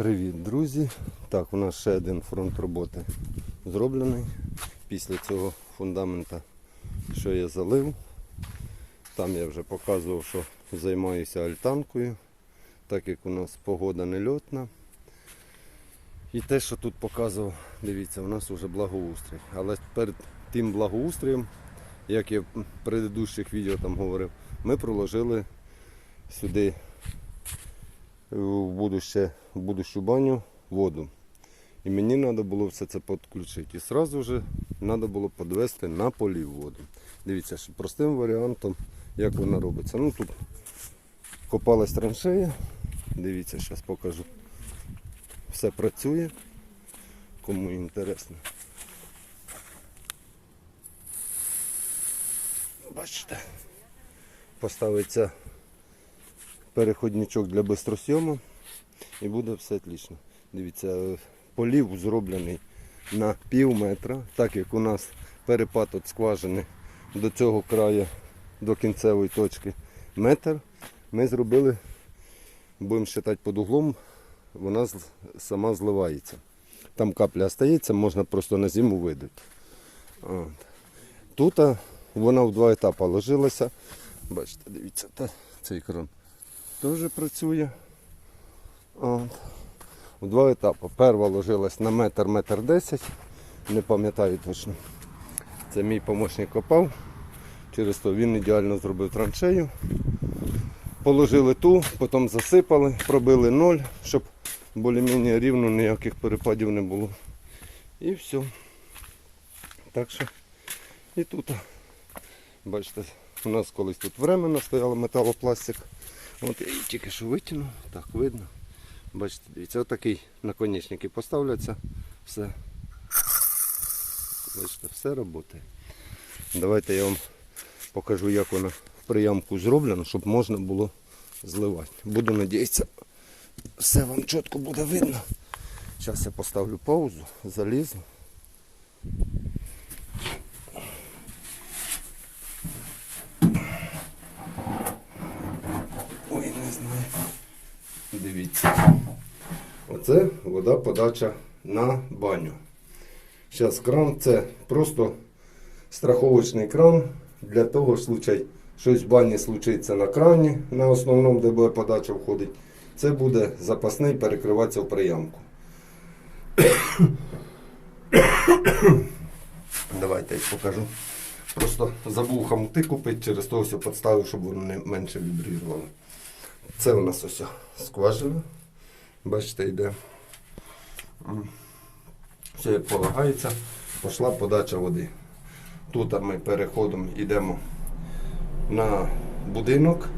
Привіт, друзі! Так, у нас ще один фронт роботи зроблений. Після цього фундамента, що я залив. Там я вже показував, що займаюся альтанкою, так як у нас погода нельотна. І те, що тут показував, дивіться, у нас вже благоустрій. Але перед тим благоустроєм, як я в предыдущих відео там говорив, ми проложили сюди в будуще, в будущу баню воду. І мені треба було все це підключити. І одразу вже треба було підвести на полів воду. Дивіться, що простим варіантом, як вона робиться. Ну тут копалась траншея. Дивіться, зараз покажу. Все працює. Кому інтересно. Бачите, поставиться переходничок для бистросйому і буде все отлично. Дивіться, е, полів зроблений на пів метра, так як у нас перепад від скважини до цього краю, до кінцевої точки метр. Ми зробили, будемо вважати під углом, вона сама зливається. Там капля остається, можна просто на зиму видати. Тут вона в два етапи ложилася. Бачите, дивіться, та, цей кран теж працює. От. У два етапи. Перша ложилась на метр, метр десять. Не пам'ятаю точно. Це мій помічник копав. Через то він ідеально зробив траншею. Положили ту, потім засипали, пробили ноль, щоб більш-менш рівно ніяких перепадів не було. І все. Так що і тут, бачите, у нас колись тут временно стояло металопластик. От її тільки що витягнув, так видно. Бачите, дивіться, отакий наконечники поставляться, все. Бачите, все працює. Давайте я вам покажу, як вона в приямку зроблена, щоб можна було зливати. Буду надіятися, все вам чітко буде видно. Зараз я поставлю паузу, залізу. Ой, не знаю. Дивіться. Оце вода подача на баню. Зараз кран це просто страховочний кран для того случай, щось в бані случиться на крані, на основному, де буде подача входить. Це буде запасний перекриватися в приямку. Давайте я покажу. Просто забув хамути купити, через того все підставив, щоб воно менше вібрувало. Це у нас ось скважина. Бачите, йде. Все як полагається, пішла подача води. Тут ми переходом йдемо на будинок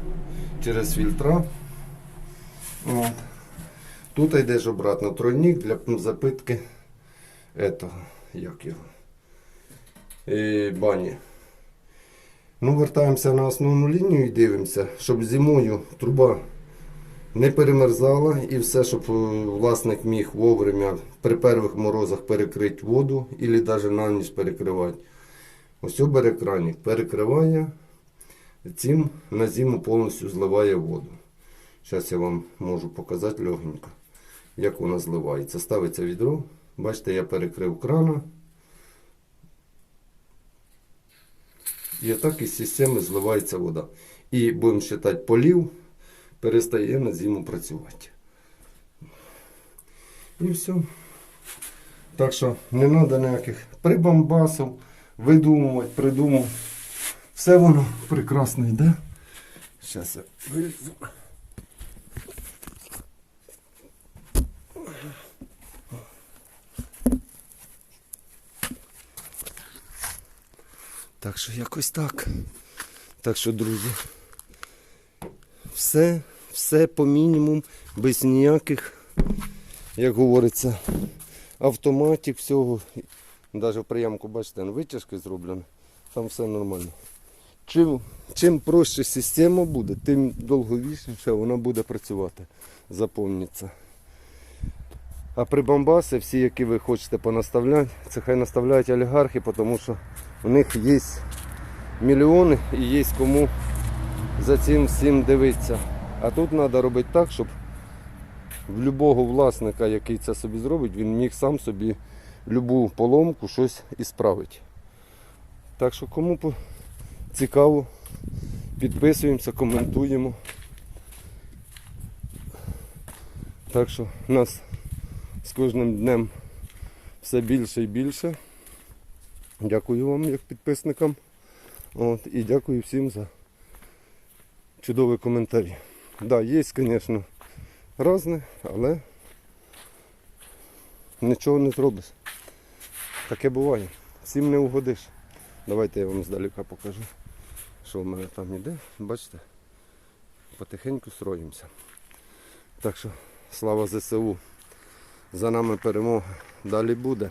через фільтра. От. Тут йдеш обратно тройник для запитки этого, як його, і бані. Ну, вертаємося на основну лінію і дивимося, щоб зимою труба не перемерзала і все, щоб е, власник міг вовремя при перших морозах перекрити воду або навіть на ніч перекривати. Ось о бере краник, перекриває, цим на зиму повністю зливає воду. Зараз я вам можу показати легенько, як вона зливається. Ставиться відро. Бачите, я перекрив крана. І отак із системи зливається вода. І будемо вважати полів, перестає на зиму працювати. І все. Так що не треба ніяких прибамбасів, видумувати, придумувати. Все воно прекрасно йде. Зараз я вилізу. Так що якось так. Так що, друзі, все, все по мінімум, без ніяких, як говориться, автоматів, всього. Навіть в приямку, бачите, витяжки зроблено, там все нормально. Чим, чим проще система буде, тим довговічніше вона буде працювати. Запомніться. А прибамбаси, всі, які ви хочете понаставляти, це хай наставляють олігархи, тому що у них є мільйони і є кому за цим всім дивитися. А тут треба робити так, щоб в будь-якого власника, який це собі зробить, він міг сам собі любу поломку щось і справити. Так що кому цікаво, підписуємося, коментуємо. Так що нас з кожним днем все більше і більше. Дякую вам як підписникам. От, і дякую всім за чудові коментарі. Так, да, є, звісно, різне, але нічого не зробиш. Таке буває. Всім не угодиш. Давайте я вам здалека покажу, що в мене там іде. Бачите? Потихеньку строїмося. Так що слава ЗСУ. За нами перемога. Далі буде.